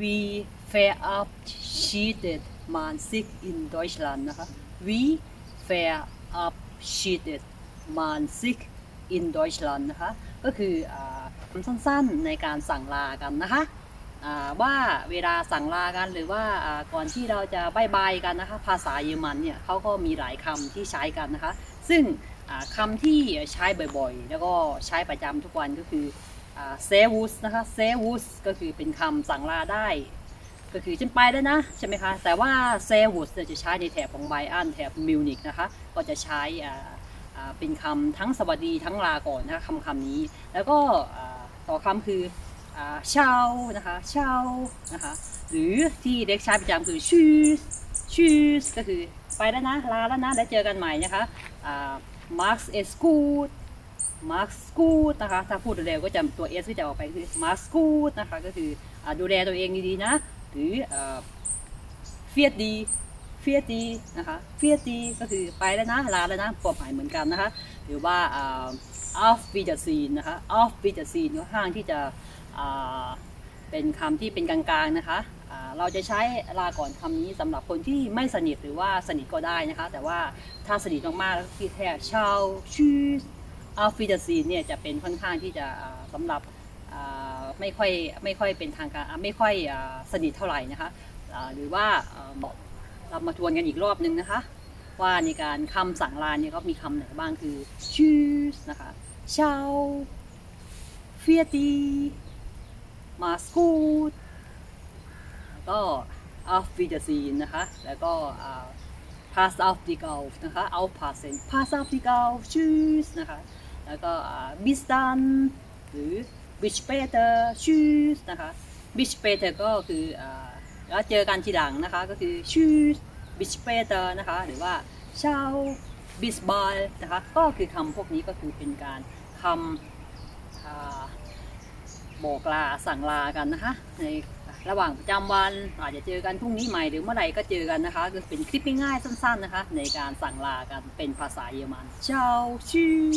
we verabschiedet man sich in Deutschland นะคะ we verabschiedet man sich in Deutschland นะคะ ก็คือคำสั้นๆในการสั่งลากันนะคะว่าเวลาสั่งลากันหรือว่าก่อนที่เราจะบายบายกันนะคะ ภาษาเยอรมันเนี่ยเขาก็มีหลายคำที่ใช้กันนะคะ ซึ่งอ่าคำที่ใช้บ่อยๆ แล้วก็ใช้ประจำทุกวันก็คือ เซวุสนะคะเซวุสก็คือเป็นคำสั่งลาได้ ก็คือฉันไปแล้วนะ ใช่ไหมคะ แต่ว่าเซวุสจะใช้ในแถบของไบอันแถบมิวนิกนะคะ ก็จะใช้เป็นคำทั้งสวัสดีทั้งลาก่อนนะคะคำคำนี้ แล้วก็ต่อคำคือเช่านะคะเช่านะคะหรือที่เด็กใช้ประจำคือชูสชูสก็คือไปแล้วนะลาแล้วนะแล้วเจอกันใหม่นะคะมาร์คเอสกู มาร์คสกูดนะคะ ถ้าพูดเร็วก็จะตัว S ก็จะออกไปคือมาร์คสกูดนะคะ ก็คืออดูแลตัวเองดีๆนะ หรือเฟียดดี เฟียดดีนะคะ เฟียดดีก็คือไปแล้วนะลาแล้วนะความหมายเหมือนกันนะคะ หรือว่าอัฟวิจซีนนะคะอัฟวิจซีนค่อนข้างที่จะเป็นคำที่เป็นกลางๆนะคะเราจะใช้ลาก่อนคำนี้สำหรับคนที่ไม่สนิทหรือว่าสนิทก็ได้นะคะ แต่ว่าถ้าสนิทมากๆแล้วที่แท้ชาวชื่อ อัฟวิจซีนเนี่ยจะเป็นค่อนข้างที่จะอ่าสำหรับไม่ค่อยไม่ค่อยเป็นทางการไม่ค่อยสนิทเท่าไหร่นะคะหรือว่าเรามาทวนกันอีกรอบนึงนะคะ ว่าในการคำสั่งลาเนี่ยก็มีคำไหนบ้างคือ choose นะคะเชาเฟียตีมาสกูดแล้วก็ auf Wiedersehen นะคะ แล้วก็อ่า pass auf die Golf นะคะ aufpassen pass auf die Golf choose นะคะ แล้วก็อ่า bis dann หรือ bis später tschüss นะคะ bis später ก็คืออแล้วเจอกันทีหลังนะคะก็คือ tschüss bis später นะคะหรือว่า ciao bis bald นะคะก็คือคำพวกนี้ก็คือเป็นการคำบอกลาสั่งลากันนะคะในระหว่างประจำวันอาจจะเจอกันพรุ่งนี้ใหม่หรือเมื่อไหร่ก็เจอกันนะคะก็เป็นคลิปง่ายๆสั้นๆนะคะในการสั่งลากันเป็นภาษาเยอรมัน ciao tschüss